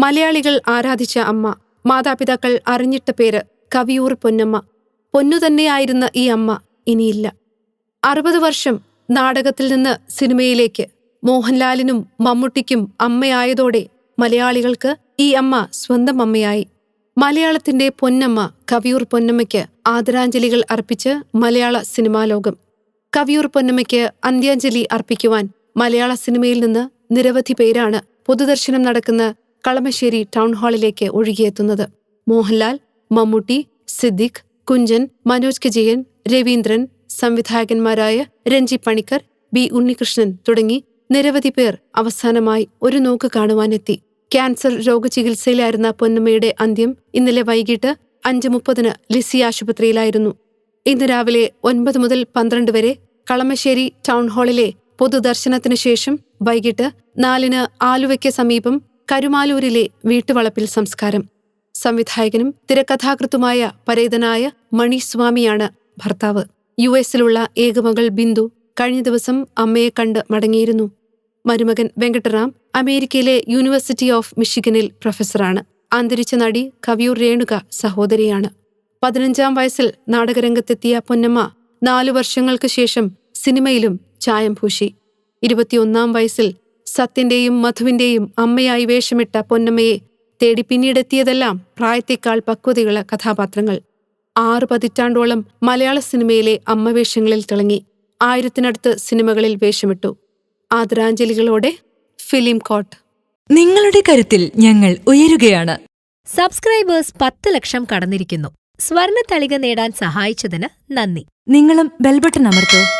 മലയാളികൾ ആരാധിച്ച അമ്മ മാതാപിതാക്കൾ അറിഞ്ഞിട്ട പേര് കവിയൂർ പൊന്നമ്മ. പൊന്നു തന്നെയായിരുന്ന ഈ അമ്മ ഇനിയില്ല. അറുപത് വർഷം നാടകത്തിൽ നിന്ന് സിനിമയിലേക്ക് മോഹൻലാലിനും മമ്മൂട്ടിക്കും അമ്മയായതോടെ മലയാളികൾക്ക് ഈ അമ്മ സ്വന്തം അമ്മയായി. മലയാളത്തിന്റെ പൊന്നമ്മ കവിയൂർ പൊന്നമ്മയ്ക്ക് ആദരാഞ്ജലികൾ അർപ്പിച്ച് മലയാള സിനിമാ ലോകം. കവിയൂർ പൊന്നമ്മയ്ക്ക് അന്ത്യാഞ്ജലി അർപ്പിക്കുവാൻ മലയാള സിനിമയിൽ നിന്ന് നിരവധി പേരാണ് പൊതുദർശനം നടക്കുന്ന കളമശ്ശേരി ടൗൺ ഹാളിലേക്ക് ഒഴുകിയെത്തുന്നത്. മോഹൻലാൽ മമ്മൂട്ടി സിദ്ദിഖ് കുഞ്ചൻ മനോജ് കെ ജയൻ രവീന്ദ്രൻ സംവിധായകന്മാരായ രഞ്ജി പണിക്കർ ബി ഉണ്ണികൃഷ്ണൻ തുടങ്ങി നിരവധി പേർ അവസാനമായി ഒരു നോക്ക് കാണുവാനെത്തി. ക്യാൻസർ രോഗചികിത്സയിലായിരുന്ന പൊന്നമ്മയുടെ അന്ത്യം ഇന്നലെ വൈകിട്ട് അഞ്ച് മുപ്പതിന് ലിസി ആശുപത്രിയിലായിരുന്നു. ഇന്ന് രാവിലെ ഒൻപത് മുതൽ പന്ത്രണ്ട് വരെ കളമശ്ശേരി ടൗൺ ഹാളിലെ പൊതുദർശനത്തിനു ശേഷം വൈകിട്ട് നാലിന് ആലുവയ്ക്ക് സമീപം കരുമാലൂരിലെ വീട്ടുവളപ്പിൽ സംസ്കാരം. സംവിധായകനും തിരക്കഥാകൃത്തുമായ പരേതനായ മണിസ്വാമിയാണ് ഭർത്താവ്. യു എസിലുള്ള ഏകമകൾ ബിന്ദു കഴിഞ്ഞ ദിവസം അമ്മയെ കണ്ട് മടങ്ങിയിരുന്നു. മരുമകൻ വെങ്കട്ടറാം അമേരിക്കയിലെ യൂണിവേഴ്സിറ്റി ഓഫ് മിഷിഗനിൽ പ്രൊഫസറാണ്. അന്തരിച്ച നടി കവിയൂർ രേണുക സഹോദരിയാണ്. പതിനഞ്ചാം വയസ്സിൽ നാടകരംഗത്തെത്തിയ പൊന്നമ്മ നാലു വർഷങ്ങൾക്ക് ശേഷം സിനിമയിലും ചായം പൂശി. ഇരുപത്തിയൊന്നാം വയസ്സിൽ സത്യന്റെയും മധുവിന്റെയും അമ്മയായി വേഷമിട്ട പൊന്നമ്മയെ തേടി പിന്നീടെത്തിയതെല്ലാം പ്രായത്തേക്കാൾ പക്വതയുള്ള കഥാപാത്രങ്ങൾ. ആറ് പതിറ്റാണ്ടോളം മലയാള സിനിമയിലെ അമ്മവേഷങ്ങളിൽ തിളങ്ങി ആയിരത്തിനടുത്ത് സിനിമകളിൽ വേഷമിട്ടു. ആദരാഞ്ജലികളോടെ ഫിലിം കോട്ട്. നിങ്ങളുടെ കരുത്തിൽ ഞങ്ങൾ ഉയരുകയാണ്. സബ്സ്ക്രൈബേഴ്സ് പത്ത് ലക്ഷം കടന്നിരിക്കുന്നു. സ്വർണ തളിക നേടാൻ സഹായിച്ചതിന് നന്ദി. നിങ്ങളും ബെൽബട്ടൺ അമർത്തോ.